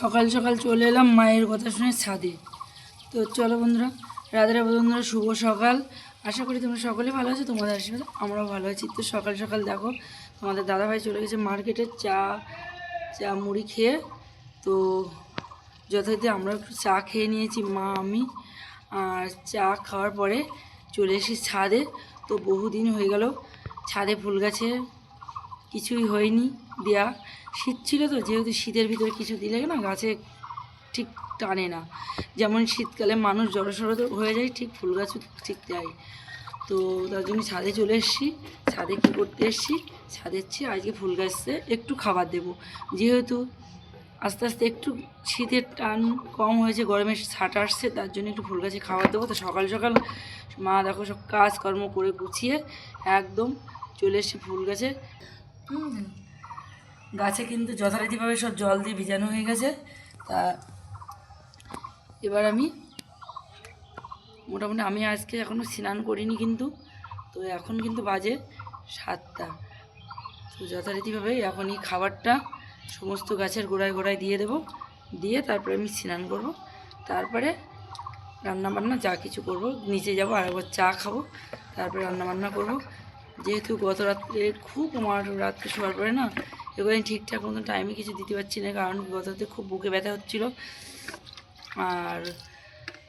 সকাল সকাল চলে এলাম মায়ের কথা শুনে ছাদে। তো চলো বন্ধুরা রাধেরা বন্ধুরা, শুভ সকাল। আশা করি তোমরা সকলে ভালো আছো, তোমাদের আশীর্বাদ আমরাও ভালো আছি। তো সকাল সকাল দেখো, তোমাদের দাদাভাই চলে গেছে মার্কেটে চা চা মুড়ি খেয়ে। তো যথারীতি আমরা একটু চা খেয়ে নিয়েছি, মা, আমি। আর চা খাওয়ার পরে চলে এসেছি ছাদে। তো বহুদিন হয়ে গেল, ছাদে ফুল গাছে কিছুই হয়নি দেয়া। শীত ছিল তো, যেহেতু শীতের ভিতরে কিছু দিলে না গাছে ঠিক টানে না। যেমন শীতকালে মানুষ জড়সড় হয়ে যায়, ঠিক ফুল গাছও ঠিক যায় তো তার জন্য ছাদে চলে এসেছি। ছাদে কী করতে এসেছি? ছাদে এসেছি, আজকে ফুল গাছে একটু খাবার দেব। যেহেতু আস্তে আস্তে একটু শীতের টান কম হয়েছে গরমের ছাট আসছে, তার জন্য একটু ফুল গাছে খাবার দেবো। তো সকাল সকাল মা দেখো সব কাজকর্ম করে গুছিয়ে একদম চলে এসেছি ফুল গাছে। গাছে কিন্তু যথারীতিভাবে সব জল দিয়ে ভিজানো হয়ে গেছে। তা এবার আমি মোটামুটি আমি আজকে এখনও স্নান করিনি কিন্তু, তো এখন কিন্তু বাজে সাতটা। তো যথারীতিভাবে এখন এই খাবারটা সমস্ত গাছের গোড়ায় গোড়ায় দিয়ে দেবো, দিয়ে তারপরে আমি স্নান করব। তারপরে রান্না বান্না যা কিছু করব, নিচে যাব আর একবার চা খাব, তারপরে রান্না বান্না করব। যেহেতু গত রাত্রে খুব আমার রাত্রে শোয়ার পরে না এবার ঠিকঠাক মতো টাইমে কিছু দিতে পারছি না, কারণ গত রাতে খুব বুকে ব্যথা হচ্ছিল। আর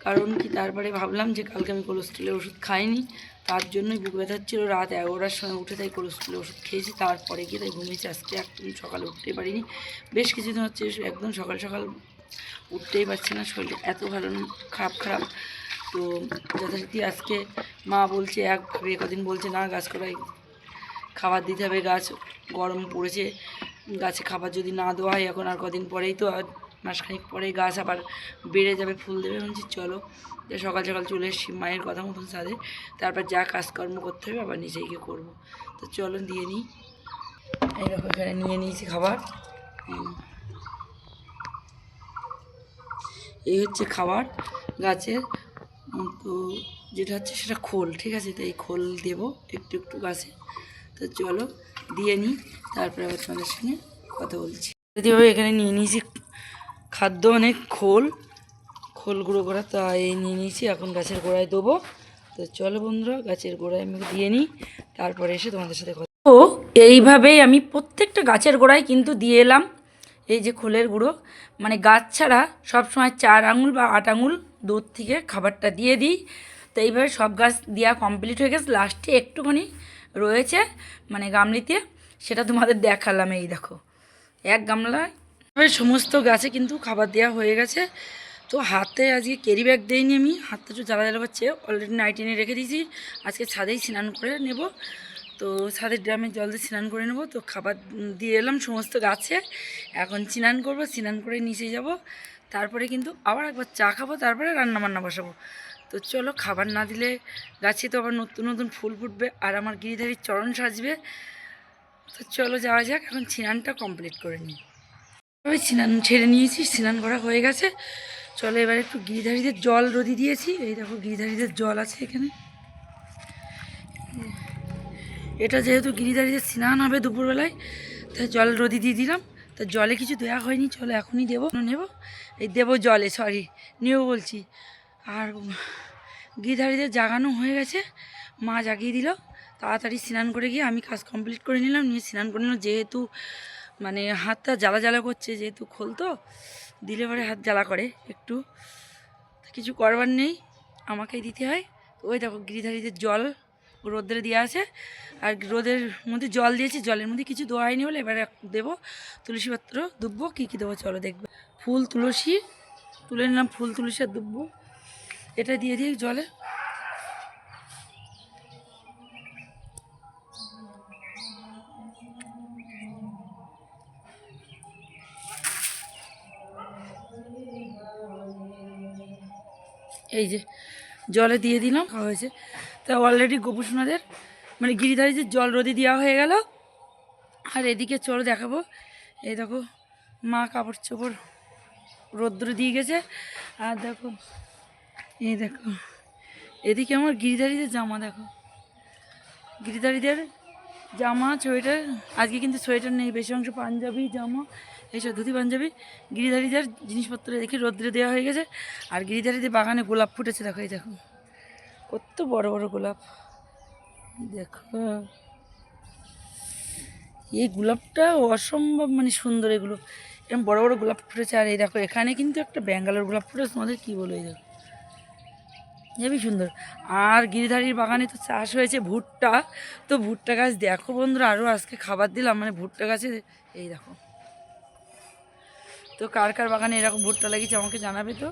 কারণ কি, তারপরে ভাবলাম যে কালকে আমি কোলেস্ট্রলের ওষুধ খাইনি, তার জন্যই বুক ব্যথা হচ্ছিল। রাত এগারোটার সময় উঠে তাই কোলেস্ট্রলের ওষুধ খেয়েছি, তারপরে গিয়ে তাই ঘুমিয়েছি। আজকে একদম সকালে উঠতেই পারিনি। বেশ কিছুদিন হচ্ছে একদম সকাল সকাল উঠতেই পারছি না শরীর এত ভালো খারাপ খারাপ। তো যথারীতি আজকে মা বলছে, এক কদিন বলছে, না, গাছ করাই খাবার দিতে হবে, গাছ গরম পড়েছে, গাছে খাবার যদি না দেওয়া হয়, এখন আর কদিন পরেই তো আর মাসখানিক পরে গাছ আবার বেড়ে যাবে, ফুল দেবে বলছি চলো। সকাল সকাল চলে এসেছি মায়ের কথা মতন সাথে তারপর যা কাজকর্ম করতে হবে আবার নিজেই গিয়ে করব। তো চলো দিয়ে নিই। এইরকম এখানে নিয়ে নিয়েছি খাবার। এই হচ্ছে খাবার গাছের তো যেটা হচ্ছে সেটা খোল, ঠিক আছে? তো এই খোল দেবো একটু একটু গাছে। তো চলো, দিয়ে নিই, তারপরে আবার তোমাদের সঙ্গে কথা বলছি। যদিভাবে এখানে নিয়ে নিয়েছি খাদ্য অনেক খোল খোল গুঁড়ো করা তা এই নিয়ে নিয়েছি, এখন গাছের গোড়ায় দেবো। তো চলো বন্ধুরা, গাছের গোড়ায় আমি দিয়ে নিই, তারপরে এসে তোমাদের সাথে কথা তো এইভাবেই আমি প্রত্যেকটা গাছের গোড়ায় কিন্তু দিয়ে এলাম, এই যে খোলের গুঁড়ো। মানে গাছ ছাড়া সবসময় চার আঙুল বা আট আঙুল দুধ থেকে খাবারটা দিয়ে দিই। তো এইভাবে সব গাছ দেওয়া কমপ্লিট হয়ে গেছে লাস্টে একটুখানি রয়েছে মানে গামলিতে, সেটা তোমাদের দেখালাম, এই দেখো। এক গামলায় সমস্ত গাছে কিন্তু খাবার দেওয়া হয়ে গেছে। তো হাতে আজকে ক্যারি ব্যাগ দিইনি আমি, হাতটা একটু জ্বালা জ্বালা পাচ্ছে অলরেডি নাইটি নিয়ে রেখে দিয়েছি, আজকে ছাদেই স্নান করে নেব। তো ছাদের ড্রামে জল দিয়ে স্নান করে নেব। তো খাবার দিয়ে এলাম সমস্ত গাছে, এখন স্নান করব, স্নান করে নিচে যাব। তারপরে কিন্তু আবার একবার চা খাব, তারপরে রান্না বান্না বসাবো। তো চলো, খাবার না দিলে গাছে তো আবার নতুন নতুন ফুল ফুটবে আর আমার গিরিধারীর চরণ সাজবে। তো চলো যাওয়া যাক, এখন স্নানটা কমপ্লিট করে নিই। আমি স্নান ছেড়ে নিয়েছি, স্নান করা হয়ে গেছে। চলো এবার একটু গিরিধারীদের জল রদি দিয়েছি। এই দেখো, গিরিধারীদের জল আছে এখানে। এটা যেহেতু গিরিধারীদের স্নান হবে দুপুরবেলায়, তাই জল রদি দিয়ে দিলাম। তা জলে কিছু দেওয়া হয়নি, চলো এখনই দেবো, নেব। এই দেবো জলে সরি নেব বলছি। আর গিরিধারীদের জাগানো হয়ে গেছে। মা জাগিয়ে দিল। তাড়াতাড়ি স্নান করে গিয়ে আমি কাজ কমপ্লিট করে নিলাম। নিয়ে স্নান করে নিলাম। যেহেতু মানে হাতটা জ্বালা জ্বালা করছে, যেহেতু খোল তো, দিলে পরে হাত জ্বালা করে একটু। কিছু করবার নেই। আমাকেই দিতে হয়। ওই দেখো, গিরিধারীদের জল রোদ্রে দেওয়া আছে। আর রোদের মধ্যে জল দিয়েছি। জলের মধ্যে কিছু দেওয়া হয়নি বলে এবারে দেবো। তুলসী পত্র কী কী দেবো চলো দেখবে। ফুল, তুলসী। তুলে নিলাম ফুল, তুলসী আর দুব্বো। এটা দিয়ে দিই জলে। এই যে জলে দিয়ে দিলাম, খাওয়া হয়েছে। তা অলরেডি গোপুসোনাদের মানে গিরিধারি গিরিধারীদের জল রোদি দেওয়া হয়ে গেল। আর এদিকে চলো দেখাবো। এই দেখো, মা কাপড় চোপড় রৌদ্র দিয়ে গেছে। আর দেখো এই দেখো। এদিকে আমার গিরিধারীদের জামা দেখো। গিরিধারীদের জামা, সোয়েটার। আজকে কিন্তু সোয়েটার নেই, বেশি অংশ পাঞ্জাবি, জামা এইসব ধুতি, পাঞ্জাবি। গিরিধারীদের জিনিসপত্র দেখি রোদ্রে দেওয়া হয়ে গেছে। আর গিরিধারীদের বাগানে গোলাপ ফুটেছে, দেখো, এই দেখো। কত বড় বড় গোলাপ। দেখো। এই গোলাপটা অসম্ভব মানে সুন্দর এগুলো। এরকম বড় বড় গোলাপ ফুটেছে। আর এই দেখো, এখানে কিন্তু একটা ব্যাঙ্গালোর গোলাপ ফুটেছে। তোমাদের কী বলো, এই দেখো। হেবি সুন্দর। আর গিরিধারীর বাগানে তো চাষ হয়েছে ভুট্টা। তো ভুট্টা গাছ দেখো বন্ধুরা আরও আজকে খাবার দিলাম মানে ভুট্টা গাছে এই দেখো। তো কার কার বাগানে এরকম ভুট্টা লাগিয়েছে আমাকে জানাবে তো?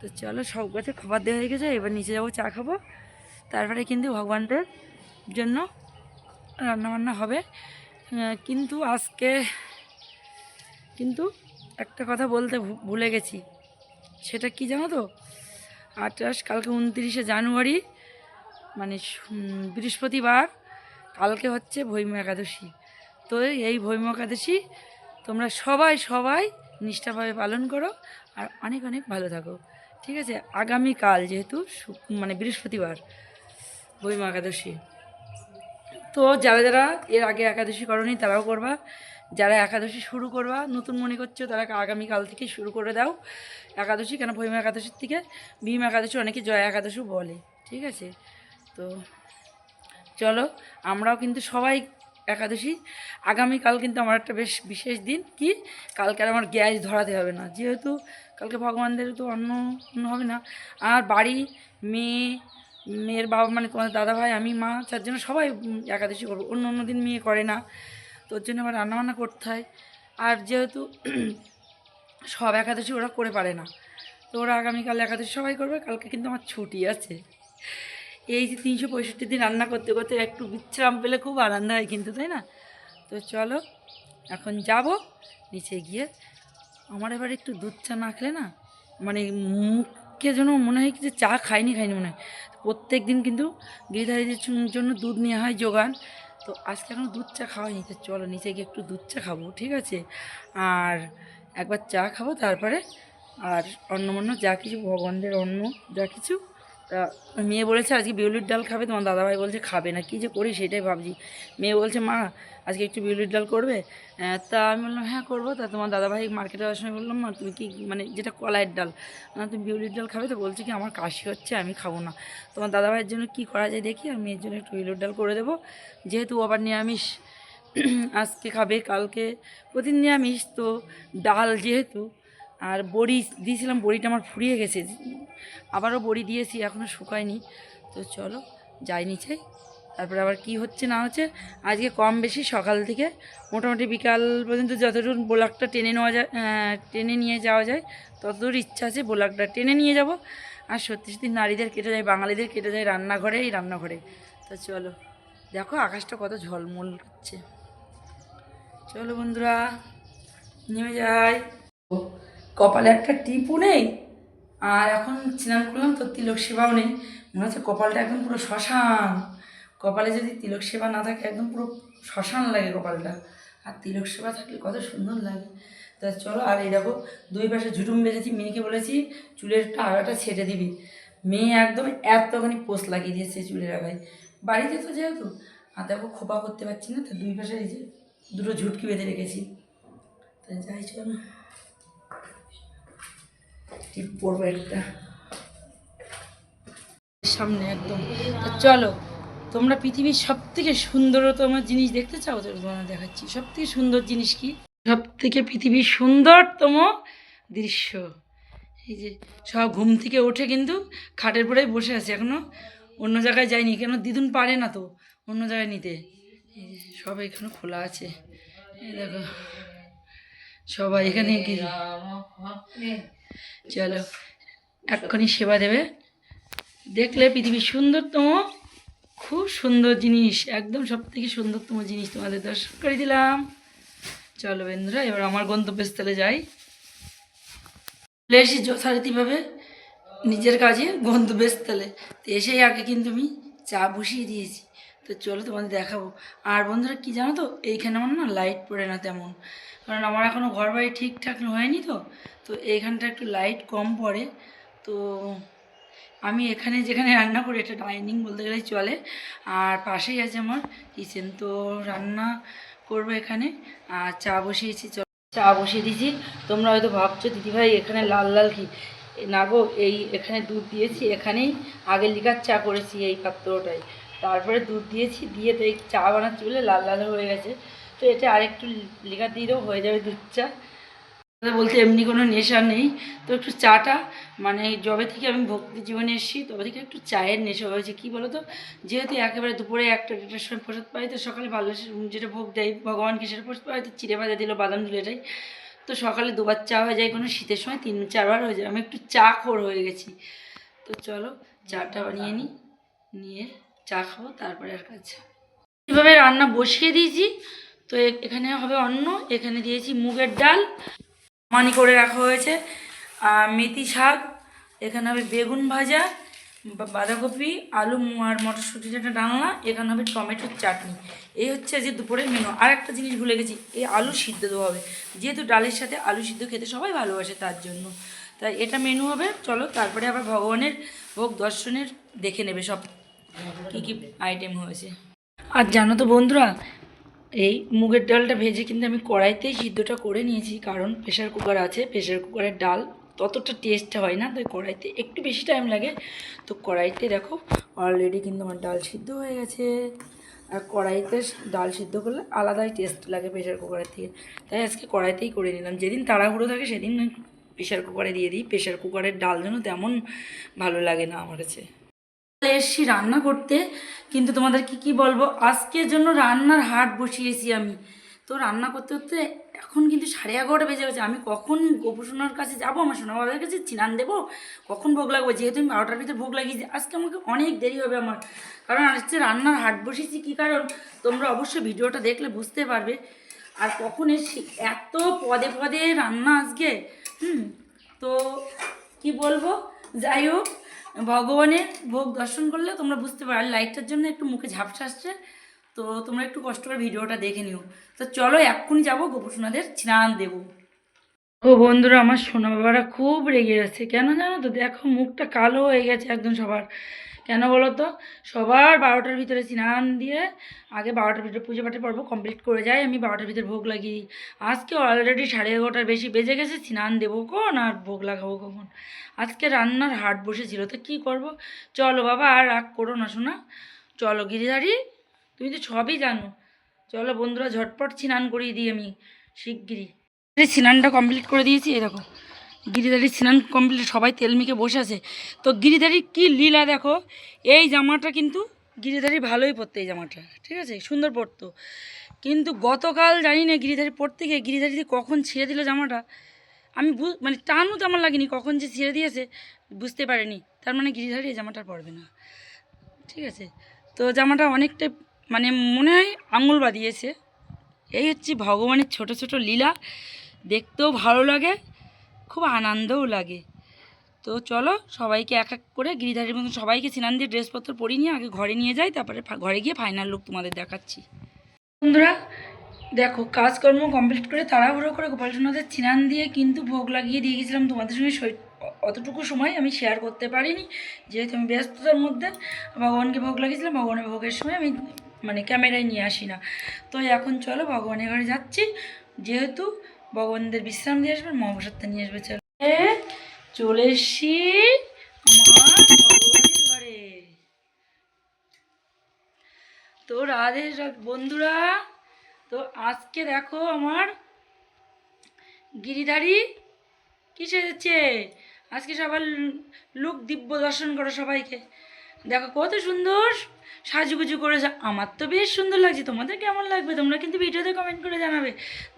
তো চলো, সব গাছে খাবার দেওয়া হয়ে গেছে, এবার নিচে যাব, চা খাব। তারপরে কিন্তু ভগবানদের জন্য রান্নাবান্না হবে। কিন্তু আজকে, কিন্তু একটা কথা বলতে ভুলে গেছি। সেটা কি জানো তো? আঠাশ, কালকে উনত্রিশে জানুয়ারি মানে বৃহস্পতিবার, কালকে হচ্ছে ভৈম একাদশী। তো এই ভৈম একাদশী তোমরা সবাই সবাই নিষ্ঠাভাবে পালন করো আর অনেক অনেক ভালো থাকো। ঠিক আছে? আগামীকাল যেহেতু মানে বৃহস্পতিবার ভৈম একাদশী। তো যারা যারা এর আগে একাদশী করনি তারাও করবা। যারা একাদশী শুরু করবা, নতুন মনে করছ, তারা আগামীকাল থেকে শুরু করে দাও। একাদশী কেন? ভৈম একাদশীর থেকে ভীম একাদশী অনেকে জয় একাদশীও বলে, ঠিক আছে? তো চলো, আমরাও কিন্তু সবাই একাদশী। আগামীকাল কিন্তু আমার একটা বেশ বিশেষ দিন। কি? কালকে আর আমার গ্যাস ধরাতে হবে না। যেহেতু কালকে ভগবানদের তো অন্য অন্য হবে না। আর বাড়ি, মেয়ে, মেয়ের বাবা মানে তোমাদের দাদা ভাই আমি, মা, চারজনে সবাই একাদশী করব। অন্য অন্য দিন মেয়ে করে না। তোর জন্য আবার রান্নাবান্না করতে হয়। আর যেহেতু সব একাদশী ওরা করে পারে না, তো ওরা আগামীকাল একাদশী সবাই করবে, কালকে কিন্তু আমার ছুটি আছে। এই যে তিনশো পঁয়ষট্টি দিন রান্না করতে করতে একটু বিশ্রাম পেলে খুব আনন্দ হয় কিন্তু, তাই না? তো চলো, এখন যাব, নিচে গিয়ে আমার এবার একটু দুধ চা না খেলে না মানে মুখকে যেন মনে হয় যে চা খাইনি খাইনি মনে হয়। প্রত্যেক দিন কিন্তু গিরিধারীদের জন্য দুধ নেওয়া হয় যোগান তো আজকে এখনও দুধ চা খাওয়াই নিচে চলো নিচে গিয়ে একটু দুধ চা খাব, ঠিক আছে? আর একবার চা খাব, তারপরে আর অন্য অন্য যা কিছু, ভগবানদের অন্য যা কিছু তা মেয়ে বলেছে, আজকে বিউলির ডাল খাবে? তোমার দাদাভাই বলছে, খাবে না। কী যে করি সেটাই ভাবছি। মেয়ে বলছে, মা, আজকে একটু বিউলির ডাল করবে? তা আমি বললাম হ্যাঁ করব। তা তোমার দাদাভাই মার্কেটে যাওয়ার সময় বললাম মা, তুমি কি মানে যেটা কলাইয়ের ডাল। না, তুমি বিউলির ডাল খাবে? তো বলছে কি, আমার কাশি হচ্ছে, আমি খাব না। তোমার দাদাভাইয়ের জন্য কি করা যায় দেখি, আর মেয়ের জন্য একটু বিউলির ডাল করে দেবো। যেহেতু আবার নিরামিষ, আজকে খাবে, কালকে প্রতিদিন নিরামিষ, তো ডাল যেহেতু আর বড়ি দিয়েছিলাম, বড়িটা আমার ফুরিয়ে গেছে। আবারও বড়ি দিয়েছি এখনও শুকায়নি। তো চলো, যাই নিচে। তারপরে আবার কি হচ্ছে না হচ্ছে, আজকে কম বেশি সকাল থেকে মোটামুটি বিকাল পর্যন্ত যতদূর বোলাকটা টেনে নেওয়া যায় টেনে নিয়ে যাওয়া যায়, ততদূর ইচ্ছা আছে বোলাকটা টেনে নিয়ে যাব। আর সত্যি সত্যি নারীদের কেটে যায়, বাঙালিদের কেটে যায় রান্নাঘরে, এই রান্নাঘরে। তো চলো, দেখো আকাশটা কত ঝলমল হচ্ছে চলো বন্ধুরা, নেমে যাই। কপালে একটা টিপও নেই, আর এখন স্নান করলাম তো তিলক সেবাও নেই। মনে হচ্ছে কপালটা একদম পুরো শ্মশান। কপালে যদি তিলক সেবা না থাকে, একদম পুরো শ্মশান লাগে কপালটা। আর তিলক সেবা থাকলে কত সুন্দর লাগে। তা চলো, আর এই দেখো, দুই পাশে ঝুটুম বেঁধেছি, মেয়েকে বলেছি, চুলের আগাটা ছেটে দিবি। মেয়ে একদম এতখানি পোস্ট লাগিয়ে দিয়েছে চুলের আগায়। বাড়িতে তো যেহেতু, আর দেখো খোপা করতে পারছি না, তো দুই পাশে এই যে দুটো ঝুটকি বেঁধে রেখেছি। তাই যাই চলো। একটা সামনে একদম। চলো, তোমরা পৃথিবীর সব থেকে সুন্দরতম জিনিস দেখতে চাও? তো দেখাচ্ছি। সব থেকে সুন্দর জিনিস কি? সব থেকে পৃথিবীর সুন্দরতম দৃশ্য। এই যে, সব ঘুম থেকে উঠে কিন্তু খাটের পরেই বসে আছে এখনও। অন্য জায়গায় যায়নি, কেন? দিদুন পারে না তো, অন্য জায়গায় নিতে। এই যে, সব এখানে খোলা আছে। দেখো। সবাই এখানে কি? চলো এক্ষুনি সেবা দেবে। দেখলে পৃথিবীর সুন্দরতম খুব সুন্দর জিনিস একদম সব থেকে সুন্দরতম জিনিস তোমাদের দর্শন করে দিলাম। চলো বন্ধুরা এবার আমার গন্তব্যস্থলে যাই। চলে এসেছি যথারীতিভাবে নিজের কাজে গন্তব্যস্থলে। তো এসেই আগে কিন্তু আমি চা বসিয়ে দিয়েছি। তো চলো তোমাদের দেখাবো। আর বন্ধুরা কি জানো তো? এইখানে আমার না লাইট পড়ে না তেমন। কারণ আমার এখনও ঘর বাড়ি ঠিকঠাক হয়নি তো তো এইখানটা একটু লাইট কম পড়ে। তো আমি এখানে যেখানে রান্না করি, এটা ডাইনিং বলতে গেলে চলে। আর পাশেই আছে আমার কিচেন তো রান্না করব এখানে। আর চা বসিয়েছি চা বসিয়ে দিয়েছি। তোমরা হয়তো ভাবছ, দিদিভাই, এখানে লাল লাল কি? না গো, এই এখানে দুধ দিয়েছি, এখানেই আগে লিকার চা করেছি এই পাত্রটাই তারপরে দুধ দিয়েছি, দিয়ে তো এই চা বানাচ্ছি বলে লাল লাল হয়ে গেছে। তো এটা আরেকটু লেখা দেবো হয়ে যাবে দুধ চা। বলতে এমনি কোনো নেশা নেই। তো একটু চাটা মানে যবে থেকে আমি ভক্তি জীবনে এসেছি, তবে থেকে একটু চায়ের নেশা হয়েছে। কী বলো তো যেহেতু একেবারে দুপুরে একটা দেড়টার সময় প্রসাদ পাই, তো সকালে ভালো যেটা ভোগ দেয়, ভগবানকে সেটা প্রসাদ পাই, তো চিড়ে ভাজা দিল, বাদাম দিল, এটাই। তো সকালে দুবার চা হয়ে যায় কোনো শীতের সময়, তিন চারবার হয়ে যায়। আমি একটু চা খোর হয়ে গেছি। তো চলো, চাটা বানিয়ে নিই নিয়ে চা খাব, তারপরে আর কাছে এভাবে রান্না বসিয়ে দিয়েছি। তো এখানে হবে অন্ন, এখানে দিয়েছি মুগের ডাল, মানি করে রাখা হয়েছে। আর মেথি শাক, এখানে হবে বেগুন ভাজা বাঁধাকপি, আলু আর মটরশুঁটির একটা ডালনা এখানে হবে টমেটোর চাটনি। এই হচ্ছে যে দুপুরের মেনু আর একটা জিনিস ভুলে গেছি, এই আলু সিদ্ধ দেওয়া হবে। যেহেতু ডালের সাথে আলু সিদ্ধ খেতে সবাই ভালোবাসে তার জন্য। তাই এটা মেনু হবে। চলো, তারপরে আবার ভগবানের ভোগ দর্শনের দেখে নেবে সব কী কী আইটেম হয়েছে। আর জানো তো বন্ধুরা এই মুগের ডালটা ভেজে কিন্তু আমি কড়াইতেই সিদ্ধটা করে নিয়েছি, কারণ প্রেশার কুকার আছে প্রেশার কুকারের ডাল ততটা টেস্ট হয় না, তাই কড়াইতে একটু বেশি টাইম লাগে। তো কড়াইতে দেখো অলরেডি কিন্তু আমার ডাল সিদ্ধ হয়ে গেছে। আর কড়াইতে ডাল সিদ্ধ করলে আলাদাই টেস্ট লাগে প্রেশার কুকারের থেকে। তাই আজকে কড়াইতেই করে নিলাম। যেদিন তাড়াহুড়ো থাকে সেদিন প্রেশার কুকারে দিয়ে দিই। প্রেশার কুকারের ডাল যেন তেমন ভালো লাগে না আমার কাছে। এসছি রান্না করতে। কিন্তু তোমাদের কি বলব? আজকের জন্য রান্নার হাট বসিয়েছি আমি। তো রান্না করতে করতে এখন কিন্তু সাড়ে এগারোটা বেজে গেছে। আমি কখন গোপসোনার কাছে যাব? আমার সোনা বাবার কাছে চিনান দেবো? কখন ভোগ লাগবে? যেহেতু আমি বারোটার ভিতরে ভোগ লাগিয়েছি, আজকে আমাকে অনেক দেরি হবে আমার। কারণ আজকে রান্নার হাট বসিয়েছি। কী কারণ? তোমরা অবশ্যই ভিডিওটা দেখলে বুঝতে পারবে। আর কখন এসছি? এত পদে পদে রান্না আজকে। হুম, তো কি বলব? যাই হোক ভগবানের ভোগ দর্শন করলে তোমরা বুঝতে পারো। লাইটটার জন্য একটু মুখে ঝাপসা আসছে, তো তোমরা একটু কষ্ট করে ভিডিওটা দেখে নিও। তো চলো এক্ষুনি যাব গোপসোনাদের স্নান দেবো। ও বন্ধুরা, আমার সোনা বাবারা খুব রেগে গেছে কেন জানো তো? দেখো, মুখটা কালো হয়ে গেছে একদম সবার। কেন বলো তো সবার বারোটার ভিতরে স্নান দিয়ে আগে বারোটার ভিতরে পুজো পাঠের পর্ব কমপ্লিট করে যাই। আমি বারোটার ভিতরে ভোগ লাগিয়ে দিই। আজকে অলরেডি সাড়ে এগারোটার বেশি বেজে গেছে, স্নান দেবো কখন আর ভোগ লাগাবো কখন? আজকে রান্নার হাট বসেছিল, তো কী করব? চলো বাবা, আর রাগ করো না শোনা চলো গিরিধারি, তুমি তো সবই জানো। চলো বন্ধুরা, ঝটপট স্নান করিয়ে দিই আমি, শিগগিরই। এই স্নানটা কমপ্লিট করে দিয়েছি এরকম গিরিধারীর স্নান কমপ্লিট, সবাই তেল মেখে বসে আছে। তো গিরিধারীর কী লীলা দেখো? এই জামাটা কিন্তু গিরিধারী ভালোই পরতো এই জামাটা, ঠিক আছে? সুন্দর পরতো। কিন্তু গতকাল জানি না গিরিধারী পরতে গিয়ে গিরিধারী যে কখন ছিঁড়ে দিল জামাটা, আমি মানে টানও তেমন লাগেনি কখন যে ছিঁড়ে দিয়েছে, বুঝতে পারিনি। তার মানে গিরিধারী এই জামাটা পরবে না, ঠিক আছে? তো জামাটা অনেকটাই মানে মনে হয় আঙুল বাঁধিয়েছে। এই হচ্ছে ভগবানের ছোট ছোট লীলা। দেখতেও ভালো লাগে। খুব আনন্দও লাগে। তো চলো সবাইকে এক এক করে গিরিধারীর মতো সবাইকে স্নান দিয়ে ড্রেসপত্র পরিয়ে নিয়ে আগে ঘরে নিয়ে যাই, তারপরে ঘরে গিয়ে ফাইনাল লুক তোমাদের দেখাচ্ছি। বন্ধুরা, দেখো কাজকর্ম কমপ্লিট করে তাড়াহুড়ো করে গোপাল সোনাদের স্নান দিয়ে কিন্তু ভোগ লাগিয়ে দিয়ে গেছিলাম। তোমাদের সঙ্গে অতটুকু সময় আমি শেয়ার করতে পারিনি। যেহেতু আমি ব্যস্ততার মধ্যে ভগবানকে ভোগ লাগিয়েছিলাম, ভগবানের ভোগের সময় আমি মানে ক্যামেরায় নিয়ে আসি না। তো এখন চলো ভগবানের ঘরে যাচ্ছি। যেহেতু ভগবানদের বিশ্রাম দিয়ে আসবে মহাপ্রসাদটা নিয়ে আসবে, চলো। চলে এসছি তো রাধে বন্ধুরা, তো আজকে দেখো আমার গিরিধারী কি সেজেছে আজকে সবার লোক দিব্য দর্শন করো সবাইকে। দেখো কত সুন্দর সাজুগুজু করেছে আমার তো বেশ সুন্দর লাগছে। তোমাদের কেমন লাগবে? তোমরা কিন্তু ভিডিওতে কমেন্ট করে জানাবে।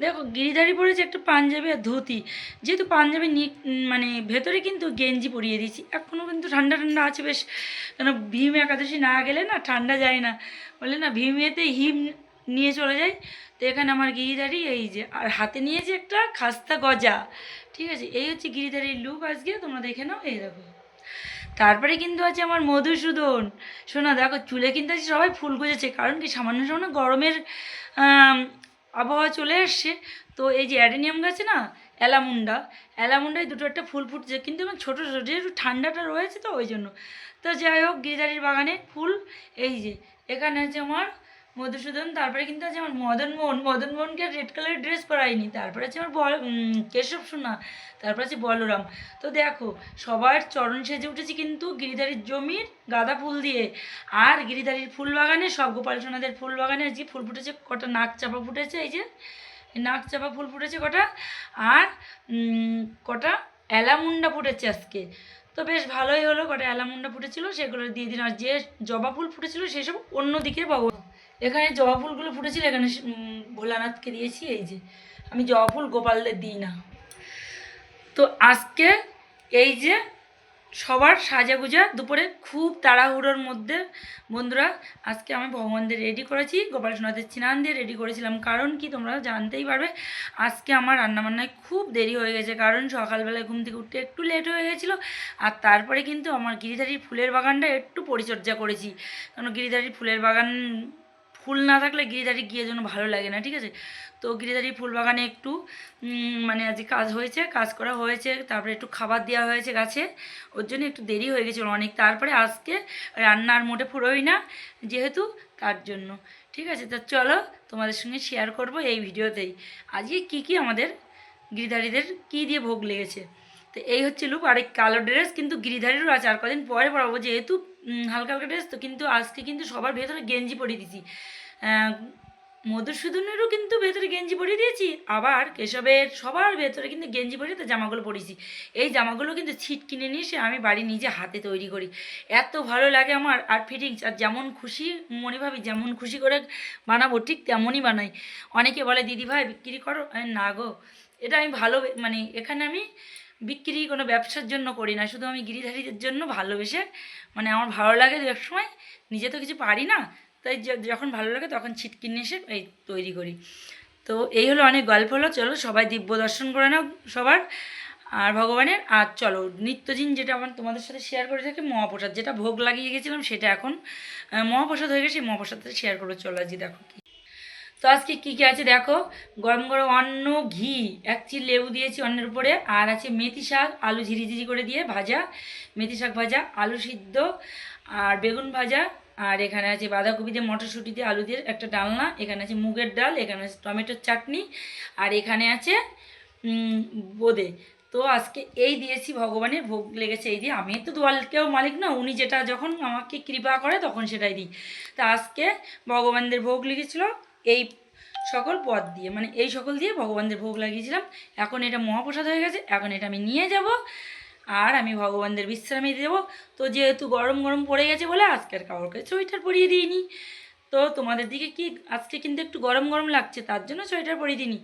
দেখো, গিরিধারি পরেছে একটা পাঞ্জাবি আর ধুতি। যেহেতু পাঞ্জাবি মানে ভেতরে কিন্তু গেঞ্জি পরিয়ে দিয়েছি। এখনও কিন্তু ঠান্ডা ঠান্ডা আছে বেশ। কেন ভীম একাদশী না গেলে না ঠান্ডা যায় না। বলে না, ভীমেতে হিম নিয়ে চলে যায় তো এখানে আমার গিরিধারি এই যে, আর হাতে নিয়েছে একটা খাস্তা গজা। ঠিক আছে? এই হচ্ছে গিরিধারির লুক আজকে। তোমরা দেখে নাও। এই দেখো। তারপরে কিন্তু আছে আমার মধুসূদন। শোনা, দেখো, চুলে কিন্তু আছে সবাই ফুল গুজেছে, কারণ কি সামান্য সামান্য গরমের আবহাওয়া চলে এসছে। তো এই যে অ্যাডেনিয়াম গাছে না, অ্যালামুন্ডা, অ্যালামুন্ডায় দুটো একটা ফুল ফুটছে, কিন্তু আমার ছোটো ছোটো, যেহেতু ঠান্ডাটা রয়েছে তো ওই জন্য। তো যাই হোক গিরিদারির বাগানে ফুল, এই যে, এখানে আছে আমার মধুসূদন, তারপরে কিন্তু আছে আমার মদন মোহন। মদন মোহনকে রেড কালারের ড্রেস পরাইনি। তারপরে আছে আমার বল কেশব সোনা, তারপরে আছে বলরাম। তো দেখো, সবার চরণ সেজে উঠেছি কিন্তু গিরিধারীর জমির গাঁদা ফুল দিয়ে। আর গিরিধারীর ফুল বাগানে সব গোপাল সোনাদের ফুল বাগানে যে ফুল ফুটেছে, কটা নাক চাপা ফুটেছে, এই যে নাক চাপা ফুল ফুটেছে কটা। আর কটা অ্যালামুন্ডা ফুটেছে আজকে। তো বেশ ভালোই হলো কটা অ্যালামুন্ডা ফুটেছিল, সেগুলো দিয়ে দিন। আর যে জবা ফুল ফুটেছিল, সেসব অন্যদিকে পাবো এখানে জবা ফুলগুলো ফুটেছিল, এখানে ভোলানাথকে দিয়েছি, এই যে। আমি জবা ফুল গোপালদের দিই না। তো আজকে এই যে সবার সাজাগুজা দুপুরে খুব তাড়াহুড়োর মধ্যে, বন্ধুরা, আজকে আমি ভগবানদের রেডি করেছি, গোপাল সোনাদের চিনান দিয়ে রেডি করেছিলাম। কারণ কি তোমরা জানতেই পারবে, আজকে আমার রান্নাবান্নায় খুব দেরি হয়ে গেছে। কারণ সকালবেলায় ঘুম থেকে উঠতে একটু লেট হয়ে গেছিল, আর তারপরে কিন্তু আমার গিরিধারীর ফুলের বাগানটা একটু পরিচর্যা করেছি। কারণ গিরিধারীর ফুলের বাগান ফুল না থাকলে গিরিধারী গিয়ে যেন ভালো লাগে না, ঠিক আছে? তো গিরিধারী ফুল বাগানে একটু মানে আজকে কাজ হয়েছে, কাজ করা হয়েছে, তারপরে একটু খাবার দেওয়া হয়েছে গাছে, ওর জন্য একটু দেরি হয়ে গেছিল অনেক, তারপরে আজকে রান্নার মোটে পুরোই না যেহেতু তার জন্য, ঠিক আছে? তো চলো তোমাদের সঙ্গে শেয়ার করব এই ভিডিওতেই। আজকে কি কি আমাদের গিরিধারীদের কি দিয়ে ভোগ লেগেছে? তো এই হচ্ছে লুক আর এই কালো ড্রেস কিন্তু গিরিধারীরও আছে, আর কদিন পরে পড়াবো যেহেতু হালকা হালকা ড্রেস তো, কিন্তু আজকে কিন্তু সবার ভেতরে গেঞ্জি পরিয়ে দিয়েছি। মধুসূদনেরও কিন্তু ভেতরে গেঞ্জি পরিয়ে দিয়েছি, আবার কেশবের সবার ভেতরে কিন্তু গেঞ্জি পরিয়ে তো জামাগুলো পরিয়েছি। এই জামাগুলো কিন্তু ছিট কিনে নিয়ে এসে আমি বাড়ি নিজে হাতে তৈরি করি। এত ভালো লাগে আমার আর ফিটিংস আর যেমন খুশি মনে ভাবি যেমন খুশি করে বানাবো, ঠিক তেমনই বানাই। অনেকে বলে, দিদি ভাই, বিক্রি করো? না গো। এটা আমি ভালো মানে এখানে আমি বিক্রি কোনো ব্যবসার জন্য করি না। শুধু আমি গিরিধারীদের জন্য ভালোবেসে মানে আমার ভালো লাগে দু এক সময় নিজে তো কিছু পারি না, তাই যখন ভালো লাগে তখন ছিটকিন এসে এই তৈরি করি। তো এই হলো অনেক গল্প হলো, চলো সবাই দিব্য দর্শন করে নাও সবার। আর ভগবানের, আর চলো নিত্যদিন যেটা আমার তোমাদের সাথে শেয়ার করে থাকি, মহাপ্রসাদ। যেটা ভোগ লাগিয়ে গেছিলাম সেটা এখন মহাপ্রসাদ হয়ে গেছে মহাপ্রসাদটা শেয়ার করব। চলো আজকে দেখো কি তো আজকে কী কী আছে দেখো? গরম গরম অন্ন, ঘি, এক চিল লেবু দিয়েছি অন্নের উপরে, আর আছে মেথি শাক, আলু ঝিরিঝিরি করে দিয়ে ভাজা, মেথি শাক ভাজা, আলু সিদ্ধ, আর বেগুন ভাজা, আর এখানে আছে বাঁধাকপি দিয়ে মটরশুঁটি দিয়ে আলু দিয়ে একটা ডালনা, এখানে আছে মুগের ডাল, এখানে আছে টমেটোর চাটনি, আর এখানে আছে বোঁদে। তো আজকে এই দিয়েছি ভগবানের ভোগ লেগেছে এই দিয়ে। আমি তো দোয়ালকেও মালিক না, উনি যেটা যখন আমাকে কৃপা করে তখন সেটাই দিই। তা আজকে ভগবানদের ভোগ লেগেছিল এই সকল পদ দিয়ে মানে এই সকল দিয়ে ভগবানদের ভোগ লাগিয়েছিলাম। এখন এটা মহাপ্রসাদ হয়ে গেছে, এখন এটা আমি নিয়ে যাব আর আমি ভগবানদের বিশ্রামে দেবো। তো যেহেতু গরম গরম পড়ে গেছে বলে আজকের কাউকে সোয়েটার পরিয়ে দিইনি। তো তোমাদের দিকে কি আজকে কিন্তু একটু গরম গরম লাগছে, তার জন্য সোয়েটার পরিয়ে দিইনি।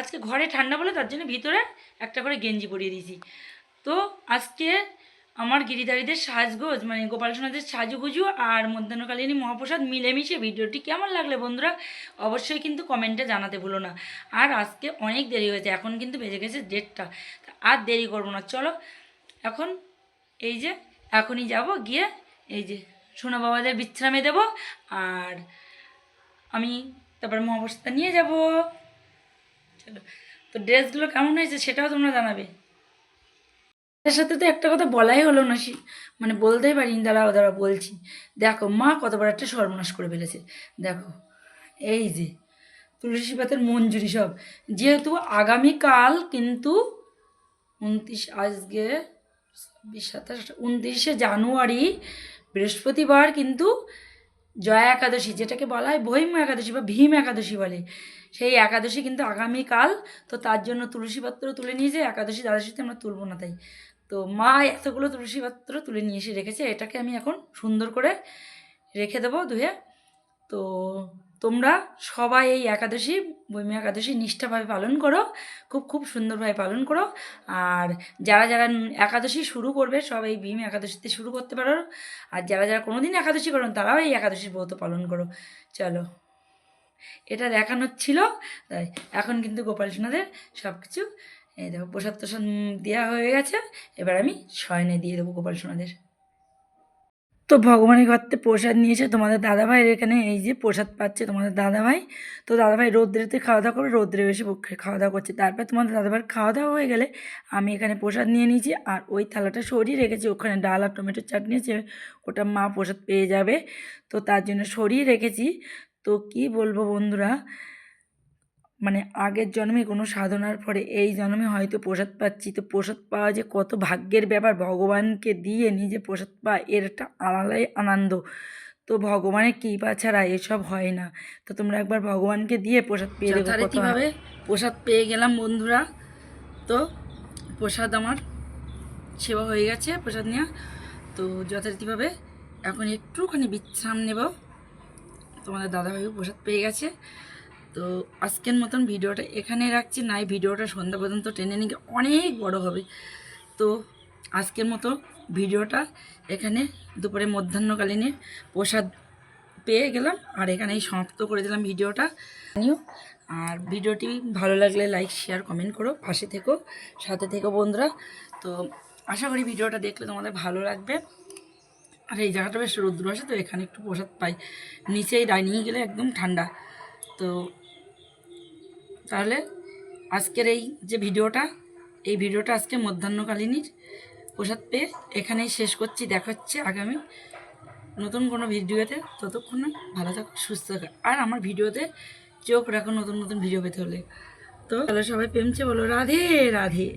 আজকে ঘরে ঠান্ডা বলে তার জন্য ভিতরে একটা করে গেঞ্জি পরিয়ে দিয়েছি। তো আজকে আমার গিরিধারীদের সাজগোজ মানে গোপাল সোনাদের সাজুগুজু আর মধ্যাহ্নকালীন মহাপ্রসাদ মিলেমিশে ভিডিওটি কেমন লাগলে বন্ধুরা অবশ্যই কিন্তু কমেন্টে জানাতে ভুলো না। আর আজকে অনেক দেরি হয়েছে, এখন কিন্তু বেজে গেছে ডেটটা আর দেরি করব না, চলো। এখন এই যে, এখনই যাব গিয়ে এই যে সোনা বাবাদের বিশ্রামে দেব আর আমি তারপর মহাপ্রসাদটা নিয়ে যাব। চলো। তো ড্রেসগুলো কেমন হয়েছে সেটাও তোমরা জানাবে। এর সাথে তো একটা কথা বলাই হলো না, সে- মানে বলতেই পারিনি দাঁড়াও দাঁড়াও বলছি। দেখো, মা কত বড় একটা সর্বনাশ করে ফেলেছে। দেখো, এই যে তুলসী পাতার মঞ্জুরি সব। যেহেতু আগামীকাল কিন্তু উনত্রিশ, আজকে ছাব্বিশ, সাতাশ উনত্রিশে জানুয়ারি, বৃহস্পতিবার কিন্তু জয়া একাদশী, যেটাকে বলা হয় বহিম একাদশী বা ভীম একাদশী বলে। সেই একাদশী কিন্তু আগামীকাল, তো তার জন্য তুলসী পাত্র তুলে নিয়ে যায় একাদশী, দ্বাদশীতে আমরা তুলবো না তাই। তো মা এতগুলো তুলসী পাত্র তুলে নিয়ে এসে রেখেছে, এটাকে আমি এখন সুন্দর করে রেখে দেবো ধুয়ে। তো তোমরা সবাই এই একাদশী, বৈমী একাদশী নিষ্ঠাভাবে পালন করো, খুব খুব সুন্দরভাবে পালন করো। আর যারা যারা একাদশী শুরু করবে সব এই ভীম একাদশীতে শুরু করতে পারো। আর যারা যারা কোনোদিন একাদশী করো তারাও এই একাদশীর ব্রত পালন করো। চলো, এটা দেখানোর ছিল, তাই এখন কিন্তু গোপাল সোনাদের সব কিছু এই দেখো প্রসাদ উম, দেওয়া হয়ে গেছে। এবার আমি শয়নে দিয়ে দেবো গোপাল সোনাদের। তো ভগবানের ঘর থেকে প্রসাদ নিয়েছে তোমাদের দাদাভাইয়ের এখানে এই যে প্রসাদ পাচ্ছে তোমাদের দাদাভাই। তো দাদাভাই রৌদ্রেতে খাওয়া দাওয়া করে রৌদ্রে বেশি পক্ষে খাওয়া দাওয়া করছে। তারপর তোমাদের দাদাভাইয়ের খাওয়া দাওয়া হয়ে গেলে আমি এখানে প্রসাদ নিয়ে নিয়েছি আর ওই থালাটা সরিয়ে রেখেছি। ওখানে ডাল আর টমেটোর চাটনি আছে ওটা মা প্রসাদ পেয়ে যাবে। তো তার জন্য সরিয়ে রেখেছি। তো কি বলব বন্ধুরা মানে আগের জন্মে কোনো সাধনার পরে এই জন্মে হয়তো প্রসাদ পাচ্ছি। তো প্রসাদ পাওয়া যে কত ভাগ্যের ব্যাপার? ভগবানকে দিয়ে নিজে প্রসাদ পাওয়া এর একটা আলাদাই আনন্দ। তো ভগবানের কৃপা ছাড়া এসব হয় না। তো তোমরা একবার ভগবানকে দিয়ে প্রসাদ পেয়ে কত আনন্দ। প্রসাদ পেয়ে গেলাম বন্ধুরা। তো প্রসাদ আমার সেবা হয়ে গেছে প্রসাদ নেওয়া তো যথারীতিভাবে এখন একটুখানি বিশ্রাম নেব। তোমাদের দাদাভাইও প্রসাদ পেয়ে গেছে। তো আজকের মতন ভিডিওটা এখানে রাখছি। নাই ভিডিওটা সন্ধ্যা পর্যন্ত টেনে নিয়ে অনেক বড় হবে। তো আজকের মতো ভিডিওটা এখানে দুপুরে মধ্যাহ্নকালীনে প্রসাদ পেয়ে গেলাম আর এখানেই সমাপ্ত করে দিলাম ভিডিওটা। নিও আর ভিডিওটি ভালো লাগলে লাইক, শেয়ার, কমেন্ট করো, পাশে থেকো, সাথে থেকো বন্ধুরা। তো আশা করি ভিডিওটা দেখলে তোমাদের ভালো লাগবে। আর এই জায়গাটা বেশ রৌদ্র আছে, তো এখানে একটু প্রসাদ পাই। নিচেই ডাইনিংয়ে গেলে একদম ঠান্ডা। তো তাহলে আজকের এই যে ভিডিওটা, এই ভিডিওটা আজকে মধ্যাহ্নকালীনীর প্রসাদ পেয়ে এখানেই শেষ করছি। দেখা হচ্ছে আগামী নতুন কোনো ভিডিওতে। ততক্ষণ ভালো থাকো, সুস্থ থাকো। আর আমার ভিডিওতে চোখ রাখো নতুন নতুন ভিডিও পেতে হলে। তো তাহলে সবাই প্রেমছে বলো, রাধে রাধে।